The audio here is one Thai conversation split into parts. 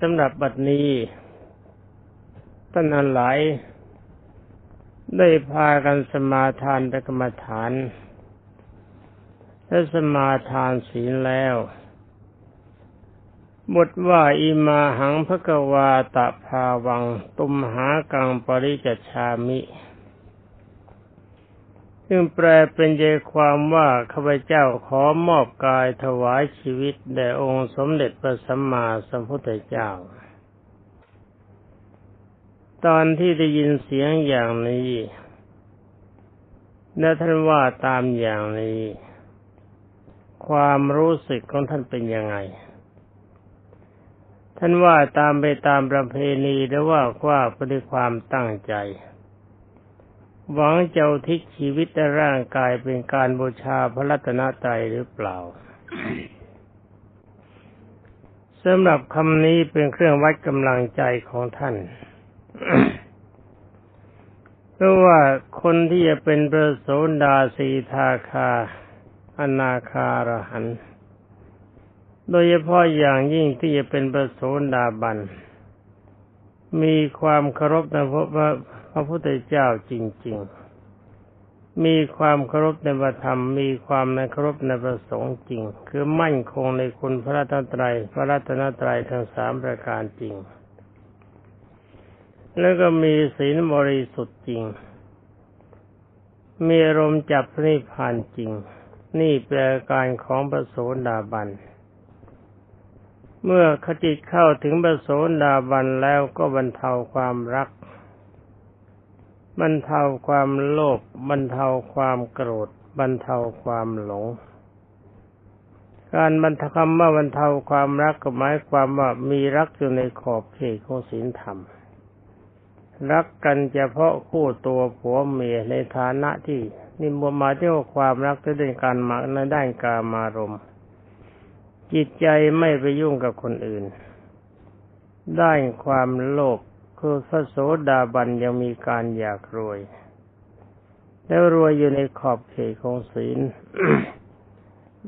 สำหรับบัดนี้ท่านอันหลาย ได้พากันสมาทานตกรรมฐานและสมาทานศีลแล้วบทว่าอิมาหังพระกวาตะภาวัง ตุมหากังปริจชามิ ซึ่งแปลเป็นใจความว่าข้าพเจ้าขอมอบกายถวายชีวิตแด่องค์สมเด็จพระสัมมาสัมพุทธเจ้า ตอนที่ได้ยินเสียงอย่างนี้และท่านว่าตามอย่างนี้ ความรู้สึกของท่านเป็นยังไง ท่านว่าตามไปตามประเพณีหรือว่าว่าด้วยความตั้งใจ หวังเจ้าทิศชีวิตและร่างกายเป็นการบูชาพระรัตนตรัยหรือเปล่าสำหรับคำนี้เป็นเครื่องวัดกำลังใจของท่านเพราะว่าคนที่จะเป็นประโสดาสีทาคา อนาคารหันต์โดยเฉพาะอย่างยิ่งที่จะเป็นประโสดาบัน มีความเคารพในพระพ ระพุทธเจ้าจริง ๆ มีความเคารพในพระธรรม มีความในเคารพในพระสงฆ์จริง คือมั่นคงในคุณพระรัตนตรัย พระรัตนตรัยทั้งสามประการจริง แล้วก็มีศีลบริสุทธิ์จริง มีอารมณ์จับนิพพานจริง นี่แปลการของพระโสดาบันเมื่อขจิตเข้าถึงประโสดาบันแล้วก็บรรเทาความรัก บรรเทาความโลภบรรเทาความโกรธ บรรเทาความหลง การบรรทคำว่าบรรเทาความรักก็หมายความว่ามีรักอยู่ในขอบเขตของศีลธรรม รักกันเฉพาะคู่ตัวผัวเมียในฐานะที่นิมมาที่ว่าความรักจะเป็นการมาในด้านกามารมณ์จิตใจไม่ไปยุ่งกับคนอื่นได้ความโลภ คือพระโสดาบันยังมีการอยากรวย แล้วรวยอยู่ในขอบเขตของศีล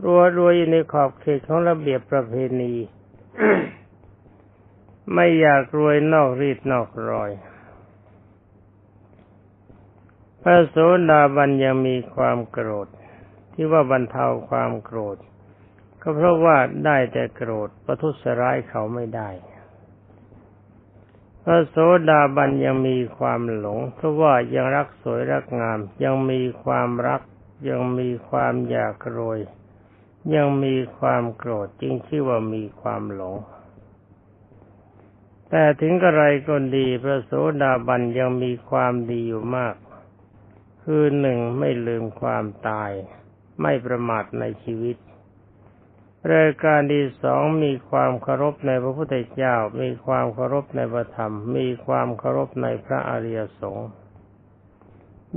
รวยรวยอยู่ในขอบเขตของระเบียบประเพณี ไม่อยากรวยนอกรีดนอกรอย พระโสดาบันยังมีความโกรธ ที่ว่าบรรเทาความโกรธ ก็เพราะว่าได้แต่โกรธประทุษร้ายเขาไม่ได้ พระโสดาบันยังมีความหลง เพราะว่ายังรักสวยรักงาม ยังมีความรัก ยังมีความอยากรวย ยังมีความโกรธจึงชื่อว่ามีความหลง แต่ถึงกระไรก็ดีพระโสดาบันยังมีความดีอยู่มาก คือหนึ่งไม่ลืมความตาย ไม่ประมาทในชีวิต รายการที่สองมีความเคารพในพระพุทธเจ้า มีความเคารพในพระธรรม มีความเคารพในพระอริยสงฆ์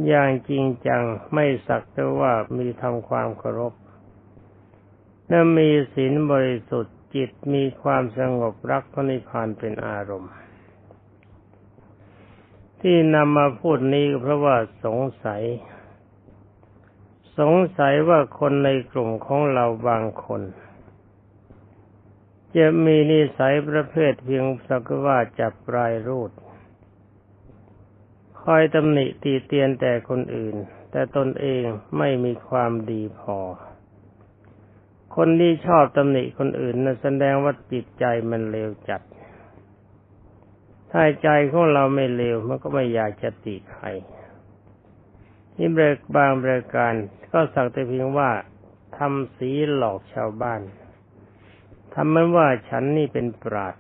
อย่างจริงจังไม่สักแต่ว่ามีทำความเคารพและมีศีลบริสุทธิ์จิตมีความสงบรักพระนิพพานเป็นอารมณ์ ที่นำมาพูดนี้เพราะว่าสงสัย สงสัยว่าคนในกลุ่มของเราบางคน จะมีนิสัยประเภทเพียงสักว่าจับปลายรูด คอยตำหนิตีเตียนแต่คนอื่น แต่ตนเองไม่มีความดีพอ คนที่ชอบตำหนิคนอื่นนั้นแสดงว่าจิตใจมันเลวจัด ถ้าใจของเราไม่เลวมันก็ไม่อยากจะติใครนี่เบรกบางเบรกการก็สักแต่เพียงว่าทำสีหลอกชาวบ้าน ทำมันว่าฉันนี่เป็นปราด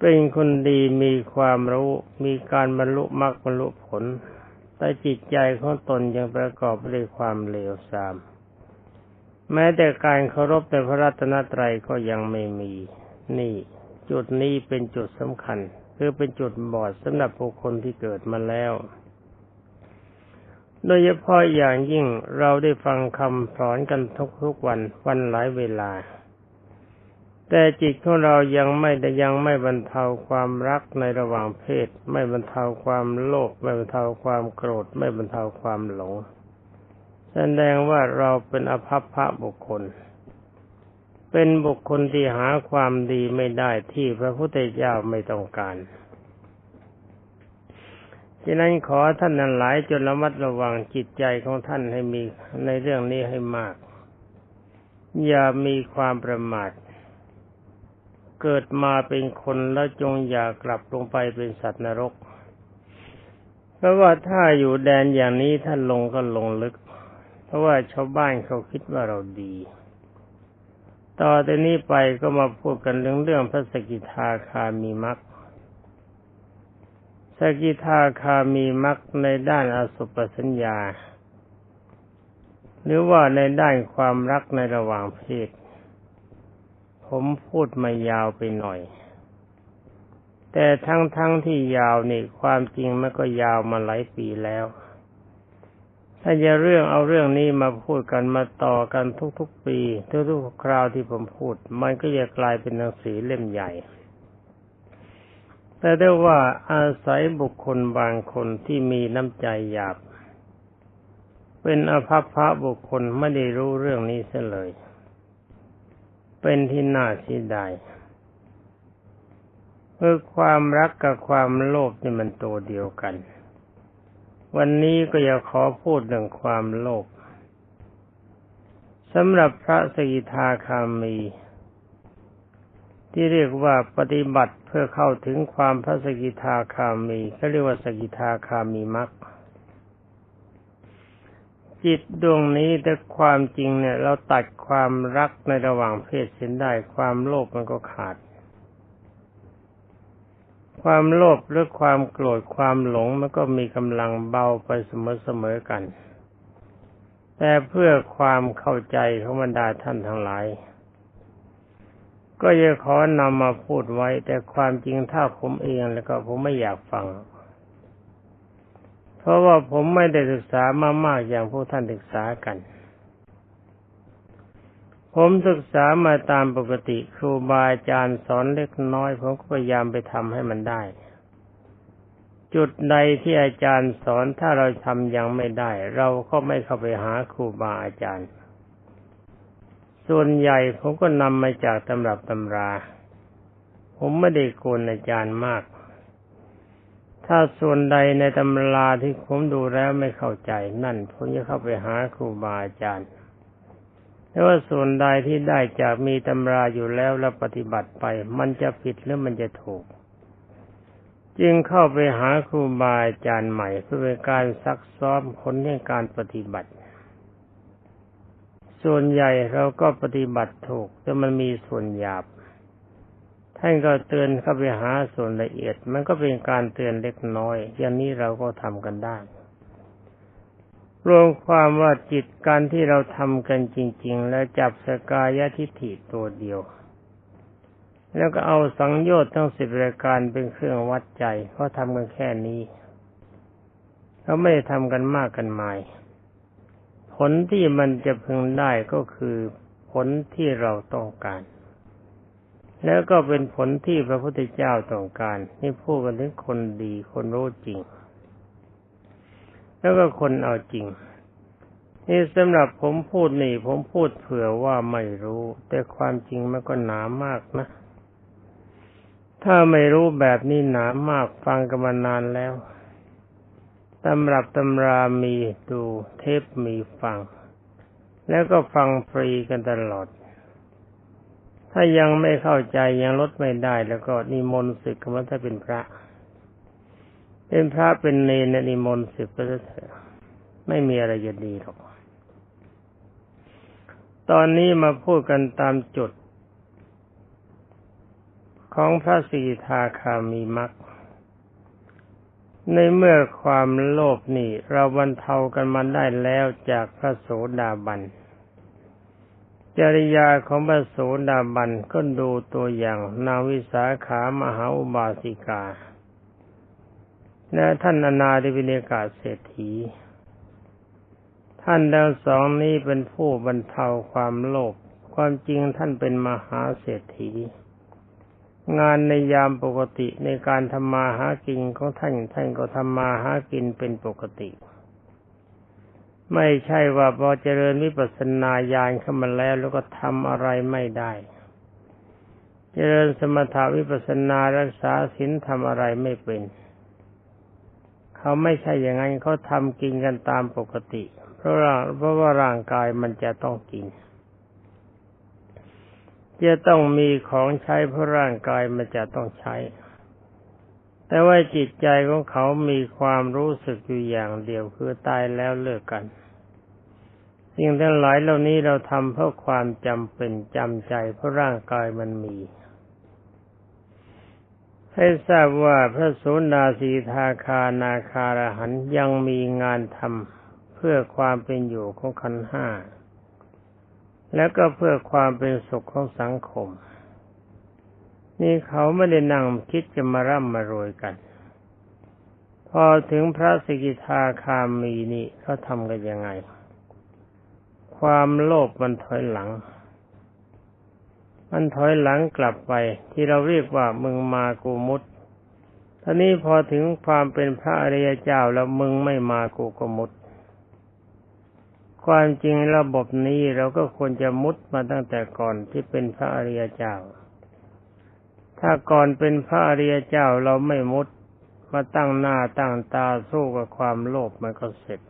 เป็นคนดีมีความรู้มีการบรรลุมรรคบรรลุผล แต่จิตใจของตนยังประกอบด้วยความเลวทราม แม้แต่การเคารพในพระรัตนตรัยก็ยังไม่มี นี่ จุดนี้เป็นจุดสำคัญ คือเป็นจุดบอดสำหรับบุคคลที่เกิดมาแล้ว โดยเฉพาะอย่างยิ่งเราได้ฟังคำสอนกันทุกๆวันวันหลายเวลา แต่จิตของเรายังไม่ได้ยังไม่บรรเทาความรักในระหว่างเพศ ไม่บรรเทาความโลภไม่บรรเทาความโกรธ ไม่บรรเทาความหลง แสดงว่าเราเป็นอภัพพระบุคคล เป็นบุคคลที่หาความดีไม่ได้ที่พระพุทธเจ้าไม่ต้องการฉะนั้นขอท่านนั้นหลายจนระมัดระวังจิตใจของท่านให้มีในเรื่องนี้ให้มาก อย่ามีความประมาท เกิดมาเป็นคนแล้วจงอย่ากลับลงไปเป็นสัตว์นรก เพราะว่าถ้าอยู่แดนอย่างนี้ท่านลงก็ลงลึก เพราะว่าชาวบ้านเขาคิดว่าเราดี ต่อแต่นี้ไปก็มาพูดกันเรื่องเรื่องพระสกิทาคามีมักสกิทาคามีมักในด้านอสุปสัญญา หรือว่าในด้านความรักในระหว่างเพศ ผมพูดมายาวไปหน่อย แต่ทั้งๆทที่ยาวนี่ความจริงมันก็ยาวมาหลายปีแล้ว ถ้าจะเรื่องเอาเรื่องนี้มาพูดกันมาต่อกันทุกๆปี ทุกๆคราวที่ผมพูด มันก็จะกลายเป็นหนังสือเล่มใหญ่ แต่ได้ว่าอาศัยบุคคลบางคนที่มีน้ำใจหยาบ เป็นอภัพพระบุคคลไม่ได้รู้เรื่องนี้เสียเลย เป็นที่น่าเสียดายเมื่อความรักกับความโลภนี่มันตัวเดียวกัน วันนี้ก็อยากขอพูดเรื่องความโลภสำหรับพระสกิทาคามี ที่เรียกว่าปฏิบัติเพื่อเข้าถึงความพระสกิทาคามีเขาเรียกว่าสกิทาคามีมัก จิตดวงนี้แต่ความจริงเนี่ย เราตัดความรักในระหว่างเพศเส้นได้ความโลภมันก็ขาด ความโลภหรือความโกรธความหลงมันก็มีกำลังเบาไปเสมอๆกัน แต่เพื่อความเข้าใจของบรรดาท่านทั้งหลาย ก็จะขอนำมาพูดไว้ แต่ความจริงถ้าผมเองแล้วก็ผมไม่อยากฟัง เพราะว่าผมไม่ได้ศึกษามามากอย่างพวกท่านศึกษากัน ผมศึกษามาตามปกติครูบาอาจารย์สอนเล็กน้อย ผมก็พยายามไปทำให้มันได้ จุดใดที่อาจารย์สอนถ้าเราทำยังไม่ได้ เราก็ไม่เข้าไปหาครูบาอาจารย์ ส่วนใหญ่ผมก็นำมาจากตำรับตำรา ผมไม่ได้โกนอาจารย์มาก ถ้าส่วนใดในตำราที่ผมดูแล้วไม่เข้าใจนั่นผมจะเข้าไปหาครูบาอาจารย์แต่ว่าส่วนใดที่ได้จากมีตำราอยู่แล้วแล้วปฏิบัติไป มันจะผิดหรือมันจะถูก จึงเข้าไปหาครูบาอาจารย์ใหม่เพื่อเป็นการซักซ้อมผลในการปฏิบัติ ส่วนใหญ่เราก็ปฏิบัติถูก แต่มันมีส่วนหยาบ ท่านก็เตือนเข้าไปหาส่วนละเอียด มันก็เป็นการเตือนเล็กน้อย อย่างนี้เราก็ทำกันได้ รวมความว่าจิตการที่เราทำกันจริง ๆ แล้วจับสกายทิฏฐิตัวเดียว แล้วก็เอาสังโยชน์ทั้งสิบรายการเป็นเครื่องวัดใจเขาทำกันแค่นี้เขาไม่ได้ทำกันมากกันมายผลที่มันจะพึงได้ก็คือผลที่เราต้องการ แล้วก็เป็นผลที่พระพุทธเจ้าต้องการนี่พูดกันถึงคนดีคนรู้จริง แล้วก็คนเอาจริงนี่สำหรับผมพูดนี่ ผมพูดเผื่อว่าไม่รู้ แต่ความจริงมันก็หนามากนะ ถ้าไม่รู้แบบนี้หนามากฟังกันมานานแล้วตำรับตำรามีดูเทปมีฟัง แล้วก็ฟังฟรีกันตลอด ถ้ายังไม่เข้าใจยังลดไม่ได้ แล้วก็นิมนต์ศึกมันถ้าเป็นพระ เป็นพระเป็นเนรนิมนต์ศึกก็จะเถอะไม่มีอะไรจะดีหรอก ตอนนี้มาพูดกันตามจุด ของพระสีทาคามีมักในเมื่อความโลภนี่ เราบรรเทากันมาได้แล้วจากพระโสดาบัน จริยาของพระโสดาบันก็ดูตัวอย่างนาวิสาขามหาอุบาสิกา และท่านอนาธิวินกาเศรษฐี ท่านทั้งสองนี้เป็นผู้บรรเทาความโลภความจริงท่านเป็นมหาเศรษฐี งานในยามปกติในการทำมาหากินของท่านท่านก็ทำมาหากินเป็นปกติ ไม่ใช่ว่าพอเจริญวิปัสสนาญาณเข้ามาแล้ว แล้วก็ทำอะไรไม่ได้ เจริญสมถาวิปัสสนารักษาศีลทำอะไรไม่เป็น เขาไม่ใช่อย่างนั้นเขาทำกินกันตามปกติ เพราะร่าเพราะว่าร่างกายมันจะต้องกิน จะต้องมีของใช้เพราะร่างกายมันจะต้องใช้ แต่ว่าจิตใจของเขามีความรู้สึกอยู่อย่างเดียวคือตายแล้วเลิกกัน สิ่งทั้งหลายเหล่านี้เราทำเพราะความจำเป็นจำใจเพราะร่างกายมันมี ให้ทราบว่าพระสุนาสีทาคานาคารหันยังมีงานทำเพื่อความเป็นอยู่ของขันห้า แล้วก็เพื่อความเป็นสุขของสังคม นี่เขาไม่ได้นั่งคิดจะมาร่ำมารวยกัน พอถึงพระสกิทาคามีนี่เขาทำกันยังไง ความโลภมันถอยหลัง มันถอยหลังกลับไป ที่เราเรียกว่ามึงมากูมุดท่านี้พอถึงความเป็นพระอริยเจ้าแล้วมึงไม่มากูก็มุด ความจริงระบบนี้เราก็ควรจะมุดมาตั้งแต่ก่อนที่เป็นพระอริยเจ้า ถ้าก่อนเป็นพระอริยเจ้าเราไม่มุดมาตั้งหน้าตั้งตาสู้กับความโลภมันก็เสร็จ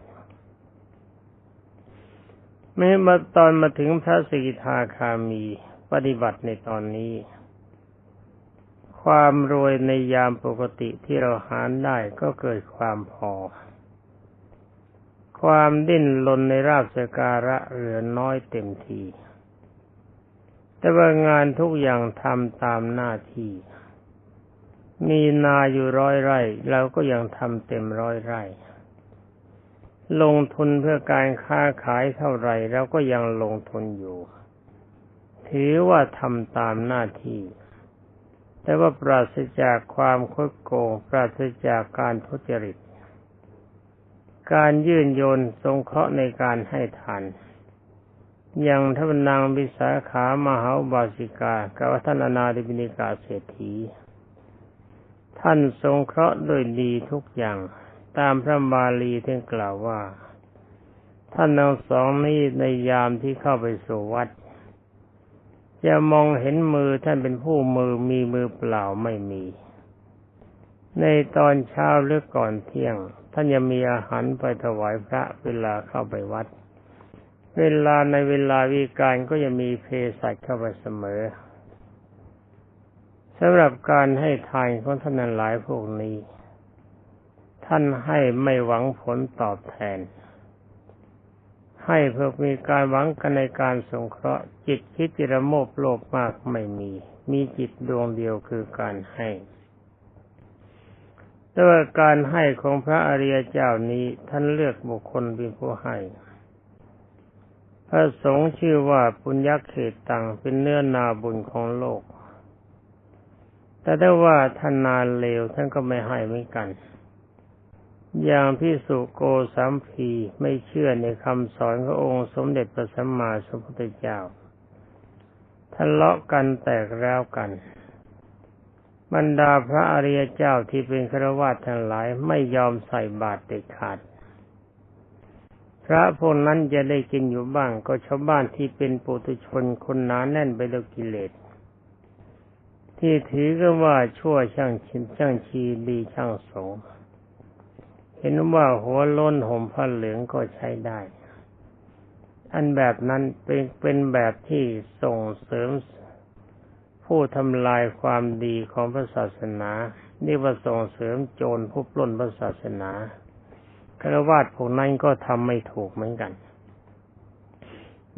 แม้มาตอนมาถึงพระสิกิทาคามีปฏิบัติในตอนนี้ ความรวยในยามปกติที่เราหารได้ก็เกิดความพอ ความดิ้นรนในราบสการะเหลือน้อยเต็มที แต่ว่างานทุกอย่างทำตามหน้าที่ มีนาอยู่ร้อยไร่เราก็ยังทำเต็มร้อยไร่ ลงทุนเพื่อการค้าขายเท่าไรเราก็ยังลงทุนอยู่ ถือว่าทำตามหน้าที่ แต่ว่าปราศจากความคดโกง ปราศจากการทุจริต การยื่นโยนสงเคราะห์ในการให้ทาน อย่างท่านนางวิสาขามหาบาสิกากับท่านอนาธิบินิกาเศรษฐี ท่านสงเคราะห์ด้วยดีทุกอย่าง ตามพระบาลีท่านกล่าวว่า ท่านทั้งสองนี้ในยามที่เข้าไปสู่วัด จะมองเห็นมือท่านเป็นผู้มือมีมือเปล่าไม่มี ในตอนเช้าหรือก่อนเที่ยง ท่านยังมีอาหารไปถวายพระเวลาเข้าไปวัด เวลาในเวลาวิการก็ยังมีเพศัชเข้าไปเสมอสำหรับการให้ทานของท่านนั้นหลายพวกนี้ ท่านให้ไม่หวังผลตอบแทน ให้เพื่อมีการหวังกันในการสงเคราะห์ จิตคิดจิระโมบโลภมากไม่มี มีจิตดวงเดียวคือการให้แต่ว่าการให้ของพระอริยเจ้านี้ท่านเลือกบุคคลเป็นผู้ให้ พระสงฆ์ชื่อว่าปุญญเขตตังเป็นเนื้อนาบุญของโลก แต่ถ้ว่าท่านนาเลวท่านก็ไม่ให้เหมือนกัน อย่างพิสุโกสัมพีไม่เชื่อในคำสอนขององค์สมเด็จพระสัมมาสัมพุทธเจ้าทะเลาะกันแตกแล้วกัน บรรดาพระอริยเจ้าที่เป็นฆราวาสทั้งหลายไม่ยอมใส่บาตรเด็ดขาด พระพวกนั้นจะได้กินอยู่บ้างก็ชาวบ้านที่เป็นปุถุชนคนหนาแน่นไปด้วยกิเลส ที่ถือกันว่าชั่วช่างชินช่างชีดีช่างสงเห็นว่าหัวล้นห่มผ้าเหลืองก็ใช้ได้ อันแบบนั้นเป็นเป็นแบบที่ส่งเสริมผู้ทำลายความดีของพระศาสนา นี่ว่าส่งเสริมโจรผู้ปล้นพระศาสนา คารวะพวกนั้นก็ทำไม่ถูกเหมือนกัน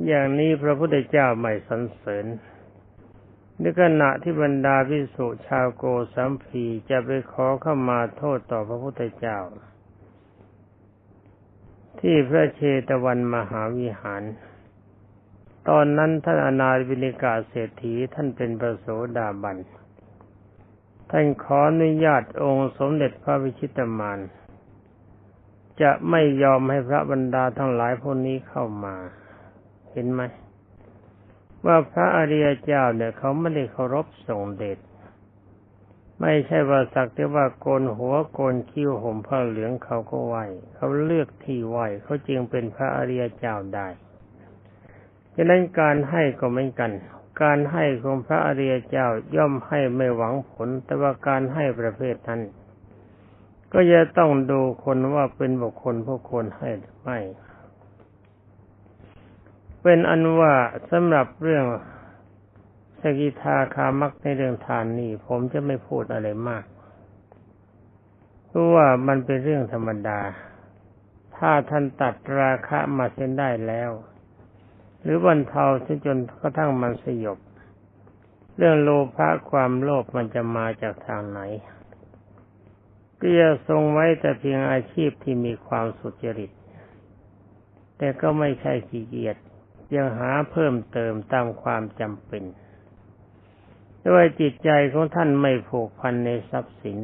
อย่างนี้พระพุทธเจ้าไม่สรรเสริญในขณะที่บรรดาพิสุชาวโกสัมพีจะไปขอเข้ามาโทษต่อพระพุทธเจ้า ที่พระเชตวันมหาวิหาร ตอนนั้นท่านอนาวินิกาเศรษฐีท่านเป็นประโสดาบัน ท่านขออนุญาตองค์สมเด็จพระวิชิตมาน จะไม่ยอมให้พระบรรดาทั้งหลายพวกนี้เข้ามา เห็นไหม ว่าพระอริยเจ้าเนี่ยเขาไม่ได้เคารพส่งเดชไม่ใช่ว่าสักแต่ว่าโกนหัวโกนคิ้วห่มผ้าเหลืองเขาก็ไหวเขาเลือกที่ไหวเขาจึงเป็นพระอริยเจ้าได้ฉะนั้นการให้ก็เหมือนกัน การให้ของพระอริยเจ้าย่อมให้ไม่หวังผล แต่ว่าการให้ประเภทนั้น ก็จะต้องดูคนว่าเป็นบุคคลผู้ควรให้หรือไม่ เป็นอันว่าสำหรับเรื่องสกิทาคามักในเรื่องทานนี่ผมจะไม่พูดอะไรมากเพราะว่ามันเป็นเรื่องธรรมดา ถ้าท่านตัดราคะมาเส้นได้แล้ว หรือบรรเทาเสียจนกระทั่งมันสยบ เรื่องโลภะความโลภมันจะมาจากทางไหน ก็จะทรงไว้แต่เพียงอาชีพที่มีความสุจริต แต่ก็ไม่ใช่ขี้เกียจยังหาเพิ่มเติมตามความจำเป็น ด้วยจิตใจของท่านไม่ผูกพันในทรัพย์สิน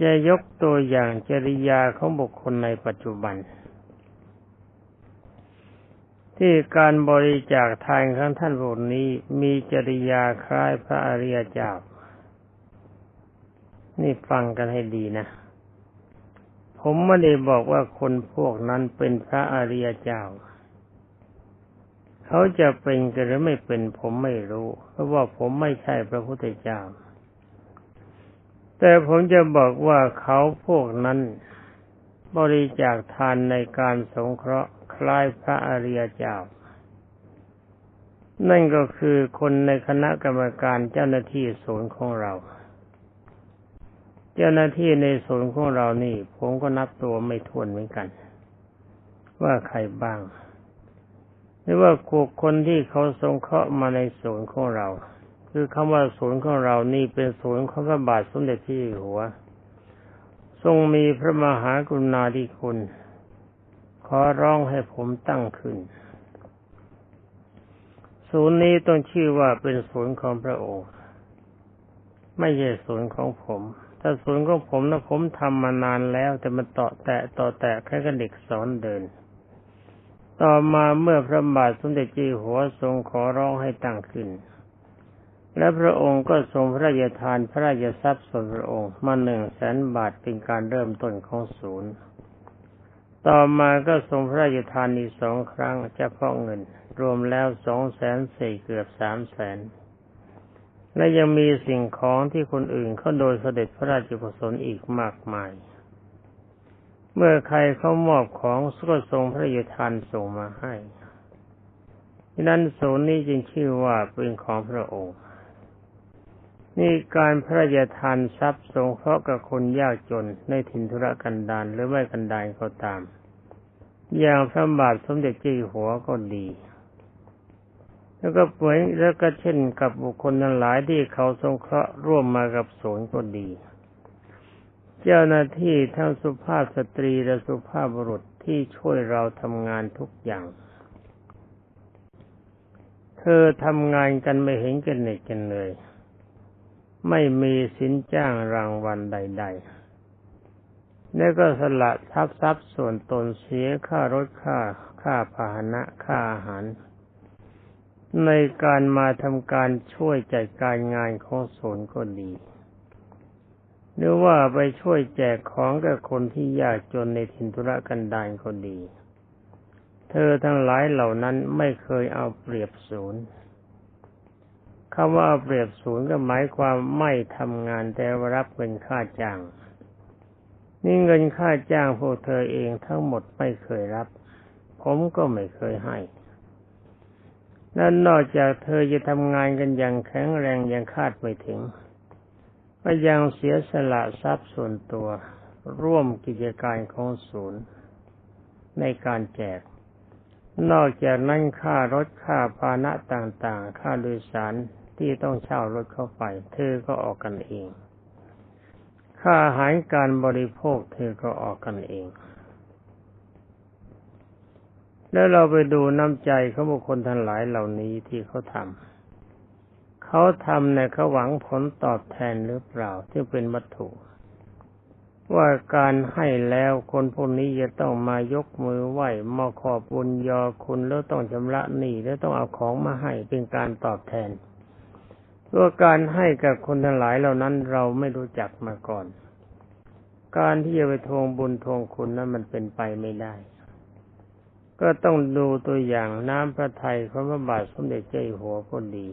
จะยกตัวอย่างจริยาของบุคคลในปัจจุบัน ที่การบริจาคทานของท่านพวกนี้มีจริยาคล้ายพระอริยเจ้า นี่ฟังกันให้ดีนะ ผมไม่ได้บอกว่าคนพวกนั้นเป็นพระอริยเจ้า เขาจะเป็นกันหรือไม่เป็นผมไม่รู้ เพราะว่าผมไม่ใช่พระพุทธเจ้า แต่ผมจะบอกว่าเขาพวกนั้นบริจาคทานในการสงเคราะห์คล้ายพระอริยเจ้า นั่นก็คือคนในคณะกรรมการเจ้าหน้าที่ศูนย์ของเรา เจ้าหน้าที่ในศูนของเรานี่ ผมก็นับตัวไม่ทวนเหมือนกัน ว่าใครบ้างหรือว่ากุคนที่เขาทรงเคราะห์มาในศูนย์ของเรา คือคำว่าศูนย์ของเรานี่เป็นศูนย์ของพระบาทสมเด็จที่หัว ทรงมีพระมหากรุณาธิคุณ ขอร้องให้ผมตั้งขึ้น ศูนย์นี้ต้องชื่อว่าเป็นศูนย์ของพระองค์ ไม่ใช่ศูนย์ของผม ถ้าศูนของผมนะผมทำมานานแล้ว แต่มันต่อแตะต่อแตะแค่กับเด็กสอนเดิน ต่อมาเมื่อพระบาทสมเด็จจีหัวทรงขอร้องให้ตั้งขึ้น และพระองค์ก็ทรงพระราชทานพระราชทรัพย์ส่วนพระองค์มาหนึ่งแสนบาทเป็นการเริ่มต้นของศูนย์ ต่อมาก็ทรงพระราชทานอีกสองครั้งเฉพาะเงิน รวมแล้วสองแสนสี่เกือบสามแสน และยังมีสิ่งของที่คนอื่นเขาโดยเสด็จพระราชกุศลอีกมากมาย เมื่อใครเขามอบของก็ทรงพระยทานส่งมาให้ดังนั้นศูนย์นี้จึงชื่อว่าเป็นของพระองค์ นี่การพระราชทานทรัพย์สงเคราะห์กับคนยากจนในถิ่นธุรกันดารหรือไม่กันดารก็ตาม อย่างพระบาทสมเด็จเจ้าอยู่หัวก็ดี แล้วก็เหมือนแล้วก็เช่นกับบุคคลทั้งหลายที่เขาสงเคราะห์ร่วมมากับศูนย์ก็ดี เจ้าหน้าที่ทั้งสุภาพสตรีและสุภาพบุรุษที่ช่วยเราทำงานทุกอย่าง เธอทำงานกันไม่เห็นกันเหน็ดกันเลย ไม่มีสินจ้างรางวัลใด ๆแล้วก็สละทรัพย์ทรัพย์ส่วนตนเสียค่ารถค่า ค่าพาหนะ ค่าอาหาร ในการมาทำการช่วยจัดการงานของศูนย์ก็ดี หรือว่าไปช่วยแจกของกับคนที่ยากจนในถิ่นธุรกันดารก็ดี เธอทั้งหลายเหล่านั้นไม่เคยเอาเปรียบศูนย์คำว่าเอาเปรียบศูนย์ก็หมายความไม่ทำงานแต่รับเงินค่าจ้าง นี่เงินค่าจ้างพวกเธอเองทั้งหมดไม่เคยรับ ผมก็ไม่เคยให้ นั่นนอกจากเธอจะทำงานกันอย่างแข็งแรงอย่างคาดไม่ถึงก็ยังเสียสละทรัพย์ส่วนตัว ร่วมกิจการของศูนย์ ในการแจก นอกจากนั้นค่ารถค่าพาณะต่างๆ ค่าโดยสารที่ต้องเช่ารถเข้าไป เธอก็ออกกันเอง ค่าอาหารการบริโภคเธอก็ออกกันเอง แล้วเราไปดูน้ำใจของบุคคลทั้งหลายเหล่านี้ที่เขาทำเขาทำในเขาหวังผลตอบแทนหรือเปล่าที่เป็นวัตถุ ว่าการให้แล้วคนพวกนี้จะต้องมายกมือไหว้มาขอบบุญยอคุณแล้วต้องชำระหนี้แล้วต้องเอาของมาให้เป็นการตอบแทนตัวการให้กับคนทั้งหลายเหล่านั้นเราไม่รู้จักมาก่อน การที่จะไปทวงบุญทวงคุณนั้นมันเป็นไปไม่ได้ ก็ต้องดูตัวอย่างน้ำพระทัยของพระบาทสมเด็จเจ้าอยู่หัวก็ดี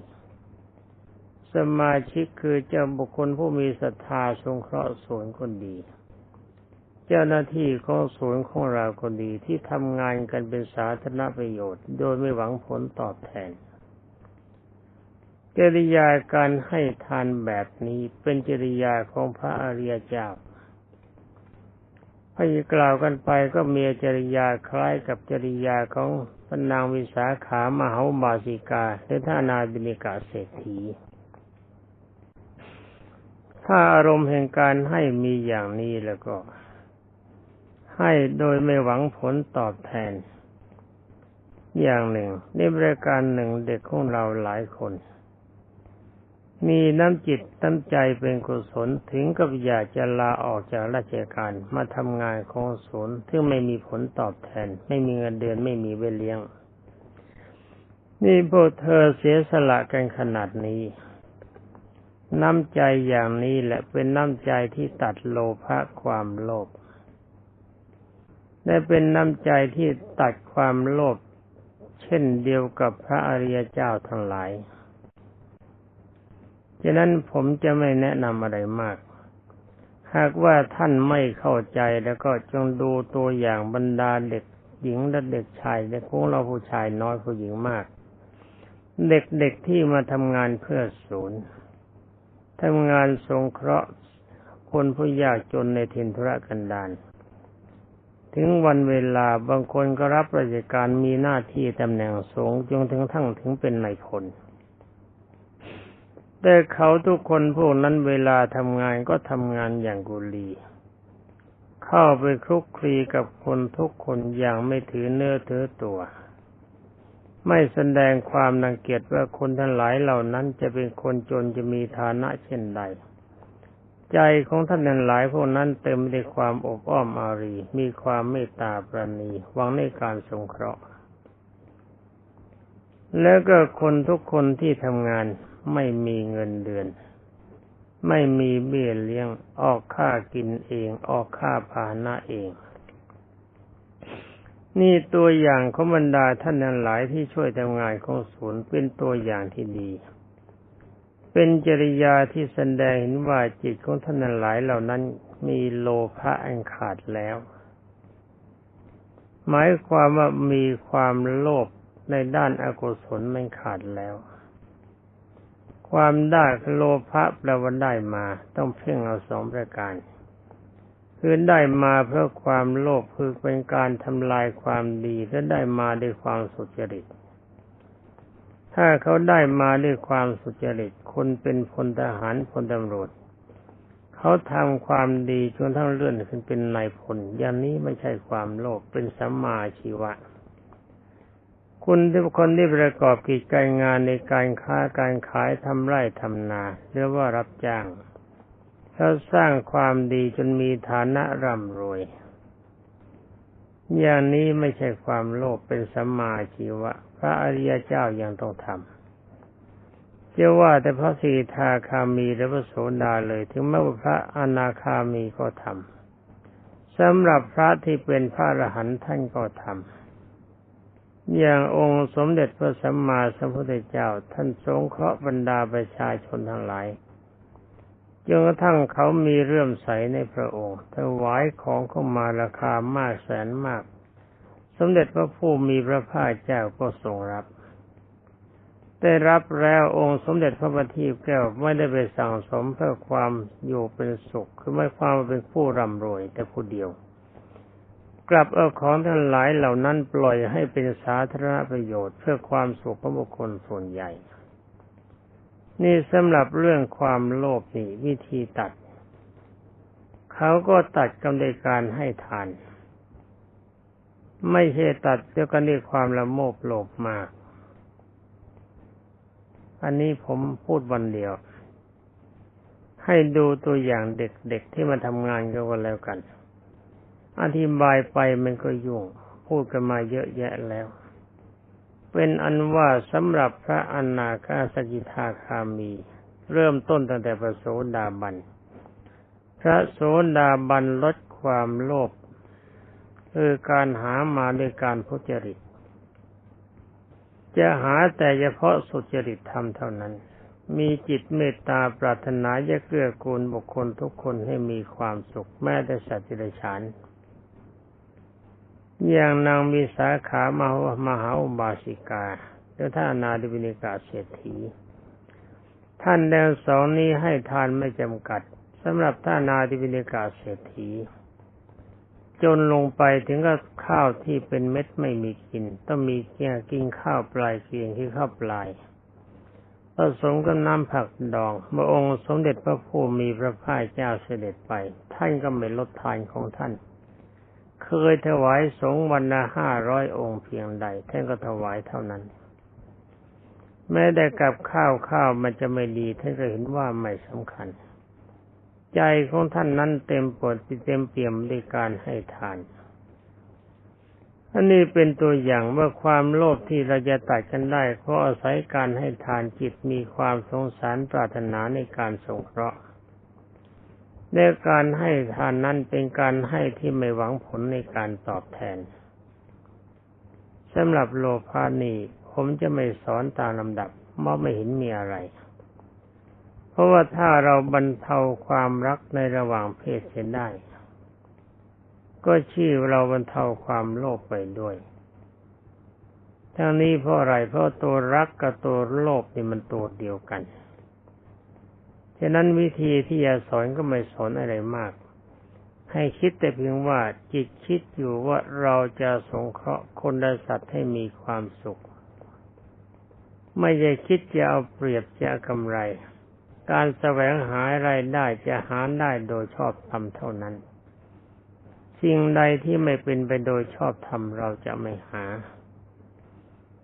สมาชิกคือเจ้าบุคคลผู้มีศรัทธาสงเคราะห์ส่วนคนดี เจ้าหน้าที่ของศูนของเราคนดีที่ทำงานกันเป็นสาธารณประโยชน์ โดยไม่หวังผลตอบแทนจริยาการให้ทานแบบนี้เป็นจริยาของพระอริยเจ้า พยกล่าวกันไปก็มีจริยาคล้ายกับจริยาของพนางวิสาขามหาบาสิกาหรือท่านาบินิกาเศรษฐี ถ้าอารมณ์แห่งการให้มีอย่างนี้แล้วก็ ให้โดยไม่หวังผลตอบแทน อย่างหนึ่งในบริการหนึ่งเด็กของเราหลายคน มีน้ำจิตน้ำใจเป็นกุศลถึงกับอยากจะลาออกจากราชการมาทำงานของศูนย์ที่ไม่มีผลตอบแทน ไม่มีเงินเดือนไม่มีเวเลี้ยง นี่พวกเธอเสียสละกันขนาดนี้ น้ำใจอย่างนี้แหละเป็นน้ำใจที่ตัดโลภะความโลภได้เป็นน้ำใจที่ตัดความโลภเช่นเดียวกับพระอริยเจ้าทั้งหลาย ฉะนั้นผมจะไม่แนะนำอะไรมาก หากว่าท่านไม่เข้าใจแล้วก็จงดูตัวอย่างบรรดาเด็กหญิงและเด็กชายในพวกเราผู้ชายน้อยผู้หญิงมาก เด็กๆที่มาทำงานเพื่อศูนย์ทำงานสงเคราะห์คนผู้ยากจนในทินธุรกันดารถึงวันเวลาบางคนก็รับราชการมีหน้าที่ตำแหน่งสูงจนถึงทั้งถึงเป็นนายพล แต่เขาทุกคนพวกนั้นเวลาทำงานก็ทำงานอย่างกุลี เข้าไปคลุกคลีกับคนทุกคนอย่างไม่ถือเนื้อถือตัว ไม่แสดงความนังเกียจว่าคนทั้งหลายเหล่านั้นจะเป็นคนจนจะมีฐานะเช่นใด ใจของท่านนั้นหลายพวกนั้นเต็มไปด้วยความอบอ้อมอารี มีความเมตตาปราณี หวังในการสงเคราะห์ แล้วก็คนทุกคนที่ทำงาน ไม่มีเงินเดือน ไม่มีเบี้ยเลี้ยง ออกค่ากินเอง ออกค่าพาหนะเอง นี่ตัวอย่างของบรรดาท่านนั้นหลายที่ช่วยทำงานของศูนย์เป็นตัวอย่างที่ดี เป็นจริยาที่แสดงเห็นว่าจิตของท่านนั้นหลายเหล่านั้นมีโลภะอันขาดแล้ว หมายความว่ามีความโลภในด้านอากุศลมันขาดแล้ว ความได้โลภะแปลว่าได้มา ต้องเพ่งเอาสองประการคือได้มาเพราะความโลภคือเป็นการทำลายความดีและได้มาด้วยความสุจริต ถ้าเขาได้มาด้วยความสุจริต คนเป็นพลทหารพลตำรวจ เขาทำความดีจนทั้งเลื่อนขึ้นเป็นนายพลอย่างนี้ไม่ใช่ความโลภเป็นสัมมาชีวะ คุณที่คนที่ประกอบกิจการงานในการค้าการขายทำไร่ทำนาหรือว่ารับจ้างเขาสร้างความดีจนมีฐานะร่ำรวย อย่างนี้ไม่ใช่ความโลภเป็นสัมมาชีวะ พระอริยเจ้ายังต้องทำจะว่าแต่พระสีทาคามีและพระโสดาเลย ถึงแม้ว่าพระอนาคามีก็ทำสำหรับพระที่เป็นพระอรหันต์ท่านก็ทำ อย่างองค์สมเด็จพระสัมมาสัมพุทธเจ้า ท่านสงเคราะห์บรรดาประชาชนทั้งหลายจนกระทั่งเขามีเรื่มใสในพระองค์ถวายของเข้ามาราคามากแสนมาก สมเด็จพระผู้มีพระภาคเจ้าก็ทรงรับ ได้รับแล้วองค์สมเด็จพระบัณฑิตแก้วไม่ได้ไปสั่งสมเพื่อความอยู่เป็นสุข คือไม่ความเป็นผู้ร่ำรวยแต่ผู้เดียว กลับเอาของทั้งหลายเหล่านั้นปล่อยให้เป็นสาธารณประโยชน์เพื่อความสุขของบุคคลส่วนใหญ่ นี่สำหรับเรื่องความโลภนี่วิธีตัด เขาก็ตัดกำเนิดการให้ทาน ไม่ใช่ตัดเดียกันด้วยความละโมบโลภมาก อันนี้ผมพูดวันเดียว ให้ดูตัวอย่างเด็กๆที่มาทำงานกันแล้วกัน อธิบายไปมันก็ยุ่ง พูดกันมาเยอะแยะแล้ว เป็นอันว่าสำหรับพระอนาคาสกิทาคามี เริ่มต้นตั้งแต่พระโสดาบัน พระโสดาบันลดความโลภคือการหามาด้วยการพุจริต จะหาแต่เฉพาะสุจริตธรรมเท่านั้น มีจิตเมตตาปรารถนาจะเกื้อกูลบุคคลทุกคนให้มีความสุขแม้แต่สัตว์ดิฉาน อย่างนางมีสาขามหามหาอุบาสิกาแล้วท่านนาดิวินิกาเศรษฐี ท่านแดงสองนี้ให้ทานไม่จำกัดสำหรับท่านนาดิวินิกาเศรษฐี จนลงไปถึงก็ข้าวที่เป็นเม็ดไม่มีกิน ต้องมีเกียกินข้าวปลายเกียงที่ข้าวปลายผสมกับน้ำผักดองเมื่อองค์สมเด็จพระผู้มีพระภาคเจ้าเสด็จไป ท่านก็ไม่ลดทานของท่าน เคยถวายสงวันละห้าร้อยองค์เพียงใดท่านก็ถวายเท่านั้น แม้แต่กับข้าวข้าวมันจะไม่ดีท่านก็เห็นว่าไม่สำคัญ ใจของท่านนั้นเต็มปดเต็มเปี่ยมด้วยการให้ทานอันนี้เป็นตัวอย่างว่าความโลภที่เราจะตัดกันได้เพราะอาศัยการให้ทานจิตมีความสงสารปรารถนาในการสงเคราะห์ ในการให้ทานนั้นเป็นการให้ที่ไม่หวังผลในการตอบแทนสำหรับโลภานีผมจะไม่สอนตามลำดับเพราะไม่เห็นมีอะไร เพราะว่าถ้าเราบรรเทาความรักในระหว่างเพศเสียได้ ก็ชื่อเราบรรเทาความโลภไปด้วย ทั้งนี้เพราะอะไรเพราะตัวรักกับตัวโลภนี่มันตัวเดียวกัน ฉะนั้นวิธีที่จะสอนก็ไม่สอนอะไรมาก ให้คิดแต่เพียงว่าจิตคิดอยู่ว่าเราจะสงเคราะห์คนและสัตว์ให้มีความสุข ไม่ใช่คิดจะเอาเปรียบจะกำไร การแสวงหารายได้จะหาได้โดยชอบธรรมเท่านั้น สิ่งใดที่ไม่เป็นไปโดยชอบธรรมเราจะไม่หา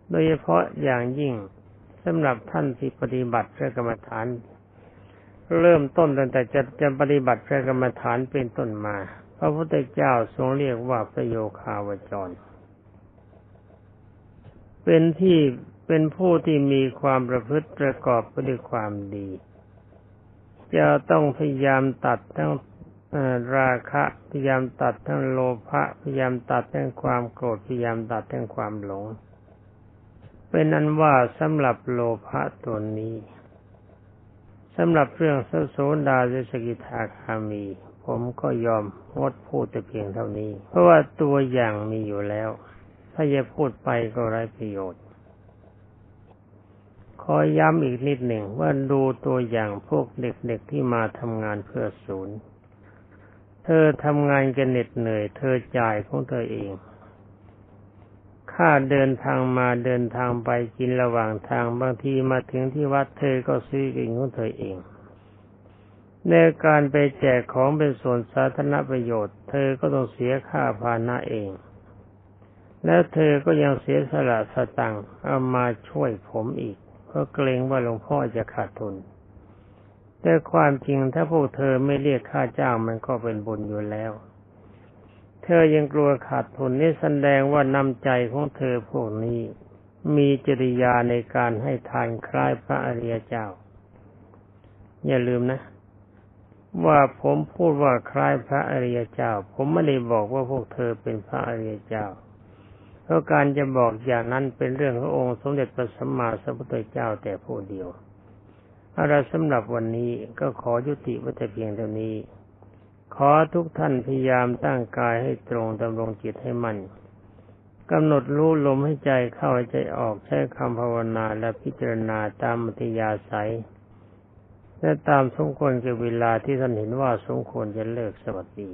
โดยเฉพาะอย่างยิ่งสำหรับท่านที่ปฏิบัติพระกรรมฐาน เริ่มต้นตั้งแต่จะจะปฏิบัติพระกรรมฐานเป็นต้นมา พระพุทธเจ้าทรงเรียกว่าประโยคาวจร เป็นที่เป็นผู้ที่มีความประพฤติประกอบไปด้วยความดี จะต้องพยายามตัดทั้งราคะพยายามตัดทั้งโลภะพยายามตัดทั้งความโกรธพยายามตัดทั้งความหลง เป็นนั้นว่าสำหรับโลภะตัวนี้ สำหรับเรื่องสโสดาสิสกิทาคามี ผมก็ยอมงดพูดแต่เพียงเท่านี้ เพราะว่าตัวอย่างมีอยู่แล้ว ถ้าจะพูดไปก็ไร้ประโยชน์ ขอย้ำอีกนิดหนึ่งว่าดูตัวอย่างพวกเด็กๆที่มาทำงานเพื่อศูนย์ เธอทำงานกันเหน็ดเหนื่อย เธอจ่ายของเธอเอง ค่าเดินทางมาเดินทางไปกินระหว่างทางบางทีมาถึงที่วัดเธอก็ซื้อกินของเธอเองในการไปแจกของเป็นส่วนสาธารณประโยชน์ เธอก็ต้องเสียค่าพาหนะเอง แล้วเธอก็ยังเสียสละสตังค์เอามาช่วยผมอีก เพราะเกรงว่าหลวงพ่อจะขาดทุน แต่ความจริงถ้าพวกเธอไม่เรียกค่าจ้างมันก็เป็นบุญอยู่แล้ว เธอยังกลัวขาดทุนนี่แสดงว่านำใจของเธอพวกนี้ มีจริยาในการให้ทานคล้ายพระอริยเจ้า อย่าลืมนะ ว่าผมพูดว่าคล้ายพระอริยเจ้า ผมไม่ได้บอกว่าพวกเธอเป็นพระอริยเจ้า เพราะการจะบอกอย่างนั้นเป็นเรื่องขององค์สมเด็จพระสัมมาสัมพุทธเจ้าแต่ผู้เดียวอะไรสำหรับวันนี้ก็ขอยุติไว้แต่เพียงเท่านี้ ขอทุกท่านพยายามตั้งกายให้ตรงดำรงจิตให้มัน่นกำหนดรู้ลมให้ใจเข้าใจออกใช้คำภาวนาและพิจารณาตามมัธยาศัย และตามสมควรกับเวลาที่ท่านเห็นว่าสมควรจะเลิกสวัสดี